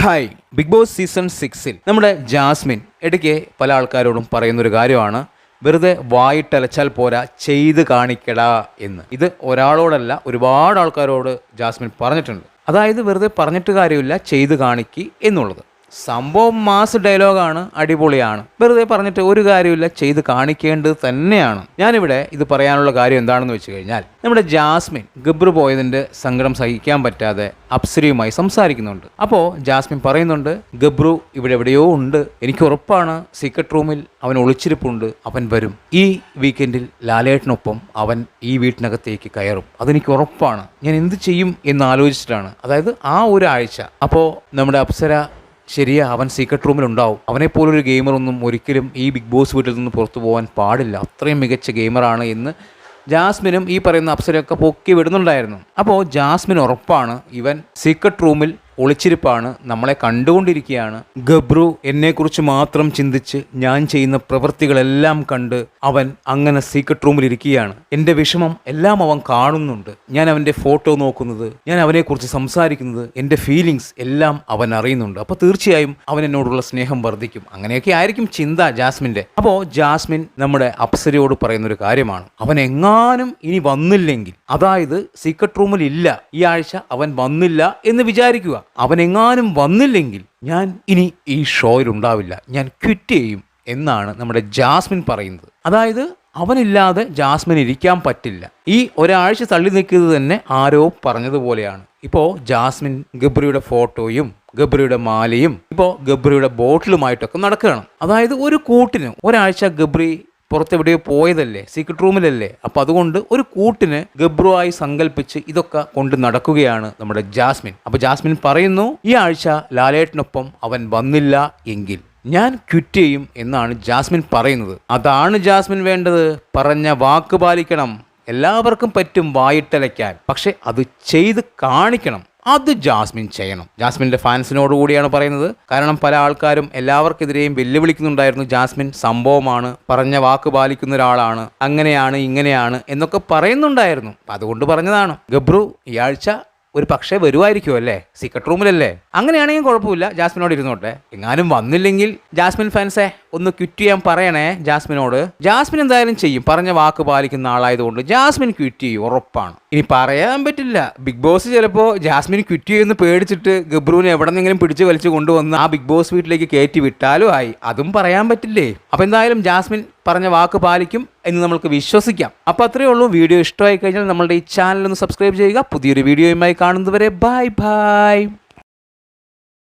Hi big boss season സിക്സിൽ നമ്മുടെ Jasmine ഇടയ്ക്ക് പല ആൾക്കാരോടും പറയുന്നൊരു കാര്യമാണ് വെറുതെ വായിട്ടലച്ചാൽ പോരാ ചെയ്ത് കാണിക്കടാ എന്ന്. ഇത് ഒരാളോടല്ല ഒരുപാട് ആൾക്കാരോട് ജാസ്മിൻ പറഞ്ഞിട്ടുണ്ട്. അതായത് വെറുതെ പറഞ്ഞിട്ട് കാര്യമില്ല ചെയ്ത് കാണിക്കി എന്നുള്ളത്. സംഭവം മാസ് ഡയലോഗാണ് അടിപൊളിയാണ്. വെറുതെ പറഞ്ഞിട്ട് ഒരു കാര്യമില്ല ചെയ്ത് കാണിക്കേണ്ടത് തന്നെയാണ്. ഞാനിവിടെ ഇത് പറയാനുള്ള കാര്യം എന്താണെന്ന് വെച്ച് കഴിഞ്ഞാൽ നമ്മുടെ ജാസ്മിൻ ഗബ്രു പോയതിന്റെ സങ്കടം സഹിക്കാൻ പറ്റാതെ അപ്സരയുമായി സംസാരിക്കുന്നുണ്ട്. അപ്പോൾ ജാസ്മിൻ പറയുന്നുണ്ട് ഗബ്രു ഇവിടെ എവിടെയോ ഉണ്ട്. എനിക്ക് ഉറപ്പാണ് സീക്രട്ട് റൂമിൽ അവൻ ഒളിച്ചിരിപ്പുണ്ട് അവൻ വരും. ഈ വീക്കെൻഡിൽ ലാലേട്ടനൊപ്പം അവൻ ഈ വീട്ടിനകത്തേക്ക് കയറും. അതെനിക്ക് ഉറപ്പാണ്. ഞാൻ എന്ത് ചെയ്യും എന്ന് ആലോചിച്ചിട്ടാണ്. അതായത് ആ ഒരാഴ്ച. അപ്പോൾ നമ്മുടെ അപ്സര ശരിയാ അവൻ സീക്രട്ട് റൂമിൽ ഉണ്ടാവും. അവനെ പോലൊരു ഗെയിമറൊന്നും ഒരിക്കലും ഈ ബിഗ് ബോസ് വീട്ടിൽ നിന്ന് പുറത്തു പോകാൻ പാടില്ല. അത്രയും മികച്ച ഗെയിമറാണ് എന്ന് ജാസ്മിനും ഈ പറയുന്ന അപ്സരയൊക്കെ പൊക്കി വിടുന്നുണ്ടായിരുന്നു. അപ്പോൾ ജാസ്മിൻ ഉറപ്പാണ് ഇവൻ സീക്രട്ട് റൂമിൽ ഒളിച്ചിരിപ്പാണ് നമ്മളെ കണ്ടുകൊണ്ടിരിക്കുകയാണ്. ഗബ്രു എന്നെക്കുറിച്ച് മാത്രം ചിന്തിച്ച് ഞാൻ ചെയ്യുന്ന പ്രവൃത്തികളെല്ലാം കണ്ട് അവൻ അങ്ങനെ സീക്രട്ട് റൂമിൽ ഇരിക്കുകയാണ്. എന്റെ വിഷമം എല്ലാം അവൻ കാണുന്നുണ്ട്. ഞാൻ അവന്റെ ഫോട്ടോ നോക്കുന്നത് ഞാൻ അവനെക്കുറിച്ച് സംസാരിക്കുന്നത് എന്റെ ഫീലിങ്സ് എല്ലാം അവൻ അറിയുന്നുണ്ട്. അപ്പോൾ തീർച്ചയായും അവൻ എന്നോടുള്ള സ്നേഹം വർദ്ധിക്കും. അങ്ങനെയൊക്കെ ആയിരിക്കും ചിന്ത ജാസ്മിന്റെ. അപ്പോൾ ജാസ്മിൻ നമ്മുടെ അപ്സരയോട് പറയുന്ന ഒരു കാര്യമാണ്. അവൻ എങ്ങാനും ഇനി വന്നില്ലെങ്കിൽ അതായത് സീക്രട്ട് റൂമിൽ ഇല്ല. ഈ ആഴ്ച അവൻ വന്നില്ല എന്ന് വിചാരിക്കുക. അവൻ എങ്ങാനും വന്നില്ലെങ്കിൽ ഞാൻ ഇനി ഈ ഷോയിൽ ഉണ്ടാവില്ല. ഞാൻ ക്വിറ്റ് ചെയ്യും എന്നാണ് നമ്മുടെ ജാസ്മിൻ പറയുന്നത്. അതായത് അവനില്ലാതെ ജാസ്മിൻ ഇരിക്കാൻ പറ്റില്ല. ഈ ഒരാഴ്ച തള്ളി നിൽക്കുന്നത് തന്നെ ആരോ പറഞ്ഞതുപോലെയാണ്. ഇപ്പോൾ ജാസ്മിൻ ഗബ്രിയുടെ ഫോട്ടോയും ഗബ്രിയുടെ മാലയും ഇപ്പോൾ ഗബ്രിയുടെ ബോട്ടിലുമായിട്ടൊക്കെ നടക്കുകയാണ്. അതായത് ഒരു കൂട്ടിന് ഒരാഴ്ച ഗബ്രി പുറത്തെവിടെയോ പോയതല്ലേ സീക്രട്ട് റൂമിലല്ലേ അപ്പോൾ അതുകൊണ്ട് ഒരു കൂട്ടിന് ഗബ്രുവായി സങ്കല്പിച്ച് ഇതൊക്കെ കൊണ്ട് നടക്കുകയാണ് നമ്മുടെ ജാസ്മിൻ. അപ്പോൾ ജാസ്മിൻ പറയുന്നു ഈ ആഴ്ച ലാലേട്ടനൊപ്പം അവൻ വന്നില്ല എങ്കിൽ ഞാൻ ക്വിറ്റ് ചെയ്യും എന്നാണ് ജാസ്മിൻ പറയുന്നത്. അതാണ് ജാസ്മിൻ വേണ്ടത്. പറഞ്ഞ വാക്ക് പാലിക്കണം. എല്ലാവർക്കും പറ്റും വായിട്ടലയ്ക്കാൻ. പക്ഷെ അത് ചെയ്ത് കാണിക്കണം. അത് ജാസ്മിൻ ചെയ്യണം. ജാസ്മിന്റെ ഫാൻസിനോട് കൂടിയാണ് പറയുന്നത്. കാരണം പല ആൾക്കാരും എല്ലാവർക്കെതിരെയും വെല്ലുവിളിക്കുന്നുണ്ടായിരുന്നു. ജാസ്മിൻ സംഭവമാണ് പറഞ്ഞ വാക്ക് പാലിക്കുന്ന ഒരാളാണ് അങ്ങനെയാണ് ഇങ്ങനെയാണ് എന്നൊക്കെ പറയുന്നുണ്ടായിരുന്നു. അതുകൊണ്ട് പറഞ്ഞതാണ്. ഗബ്രു ഈ ആഴ്ച ഒരു പക്ഷേ വരുമായിരിക്കും അല്ലേ? സീക്രട്ട് റൂമിലല്ലേ അങ്ങനെയാണെങ്കിൽ കുഴപ്പമില്ല. ജാസ്മിനോട് ഇരുന്നോട്ടെ. എങ്ങാനും വന്നില്ലെങ്കിൽ ജാസ്മിൻ ഫാൻസെ ഒന്ന് ക്വിറ്റ് ചെയ്യാൻ പറയണേ ജാസ്മിനോട്. ജാസ്മിൻ എന്തായാലും ചെയ്യും. പറഞ്ഞ വാക്ക് പാലിക്കുന്ന ആളായതുകൊണ്ട് ജാസ്മിൻ ക്വിറ്റ് ചെയ്യും ഉറപ്പാണ്. ഇനി പറയാൻ പറ്റില്ല. ബിഗ് ബോസ് ചിലപ്പോൾ ജാസ്മിൻ ക്വിറ്റ് ചെയ്യുമെന്ന് പേടിച്ചിട്ട് ഗബ്രുവിനെ എവിടെ നിന്നെങ്കിലും പിടിച്ച് വലിച്ചു കൊണ്ടുവന്ന് ആ ബിഗ് ബോസ് വീട്ടിലേക്ക് കയറ്റി വിട്ടാലും ആയി. അതും പറയാൻ പറ്റില്ലേ? അപ്പോൾ എന്തായാലും ജാസ്മിൻ പറഞ്ഞ വാക്ക് പാലിക്കും എന്ന് നമുക്ക് വിശ്വസിക്കാം. അപ്പോൾ അത്രയേ ഉള്ളൂ. വീഡിയോ ഇഷ്ടമായി കഴിഞ്ഞാൽ നമ്മളുടെ ഈ ചാനൽ ഒന്ന് സബ്സ്ക്രൈബ് ചെയ്യുക. പുതിയൊരു വീഡിയോയുമായി കാണുന്നതുവരെ ബൈ ബൈ